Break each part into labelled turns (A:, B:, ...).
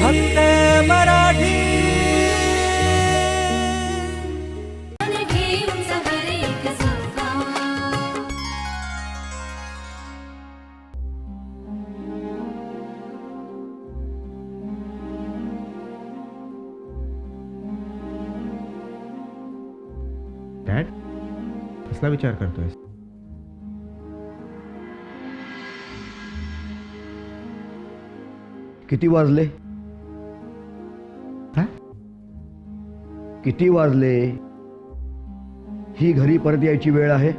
A: फक्त मराठी।
B: डॅड कसला विचार करतोय
C: किती वाजले? किती वाजले? ही घरी परत यायची वेळ आहे?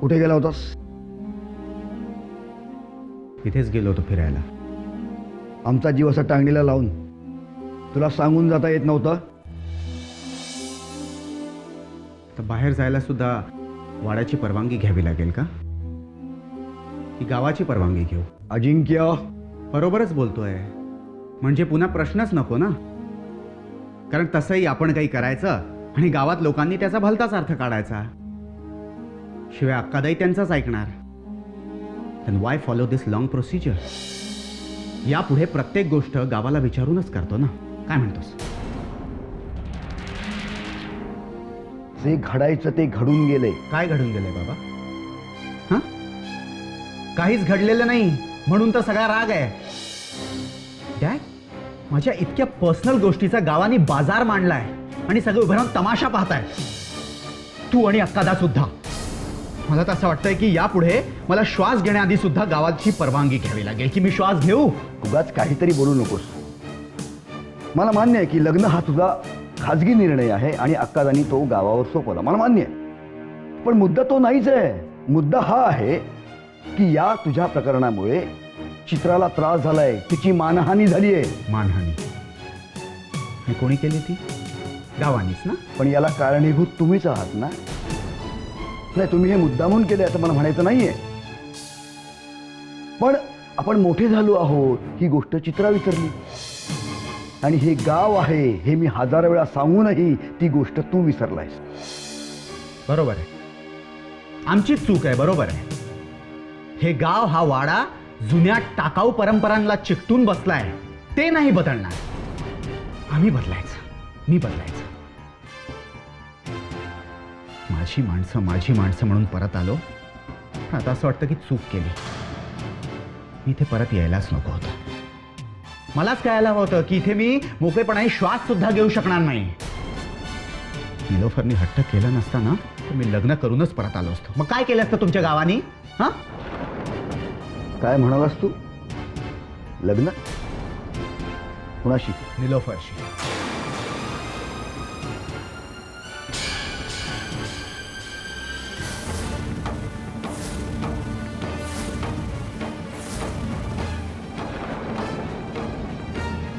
C: कुठे गेला होतास?
B: इथेच गेलो होतो फिरायला.
C: आमचा जीव असा टांगणीला लावून. तुला सांगून जाता येत नव्हतं?
B: तर बाहेर जायला सुद्धा वाड्याची परवानगी घ्यावी लागेल का? की गावाची परवानगी घेऊ?
C: अजिंक्य.
B: बरोबरच बोलतोय. म्हणजे पुन्हा प्रश्नच नको ना? कारण तसंही आपण काही करायचं आणि गावात लोकांनी त्याचा भलताच अर्थ काढायचा. शिवाय अक्कादाई त्यांचाच ऐकणार. Why follow this long procedure यापुढे प्रत्येक गोष्ट गावाला विचारूनच करतो ना? काय म्हणतोस?
C: जे घडायचं ते घडून गेले.
B: काय घडून गेलंय बाबा? हा? काहीच घडलेलं नाही म्हणून तर सगळा राग आहे. माझ्या इतक्या पर्सनल गोष्टीचा गावाने बाजार मांडलाय आणि सगळे उभे राहून तमाशा पाहताय तू आणि अक्कादा सुद्धा. मला तर असं वाटतंय की यापुढे मला श्वास घेण्याआधी सुद्धा गावाची परवानगी घ्यावी लागेल. की मी श्वास घेऊ?
C: उगाच काहीतरी बोलू नकोस. मला मान्य आहे की लग्न हा तुझा खाजगी निर्णय आहे आणि अक्कादानी तो गावावर सोपवला. मला मान्य आहे. पण मुद्दा तो नाहीच आहे. मुद्दा हा आहे की या तुझ्या प्रकरणामुळे चित्राला त्रास झालाय तिची मानहानी झाली आहे
B: मानहानी? आणि कोणी केली ती? गावानीच ना?
C: पण याला कारणीभूत तुम्हीच आहात ना? नाही तुम्ही हे मुद्दामून केले असं मला म्हणायचं नाहीये. पण आपण मोठे झालो आहोत ही गोष्ट चित्रा विसरली. आणि हे गाव आहे हे मी हजार वेळा सांगूनही ती गोष्ट तू विसरलायस.
B: बरोबर आहे. आमचीच चूक आहे बरोबर आहे. हे गाव हा वाडा जुन्या टाकाऊ परंपरांना चिकटून बसलाय ते नाही बदलणार. आम्ही बदलायचं मी बदलायचं. माझी माणसं माझी माणसं म्हणून परत आलो. आता असं वाटतं की चूक केली. मी इथे परत यायलाच नको होतं. मलाच कळायला होतं की इथे मी मोकळेपणाने श्वास सुद्धा घेऊ शकणार नाही. निलोफरनी हट्ट केलं नसताना तर मी लग्न करूनच परत आलो असतो. मग काय केलं असतं तुमच्या गावानी? हा?
C: काय म्हणालास तू? लग्न? कुणाशी?
B: निलोफरशी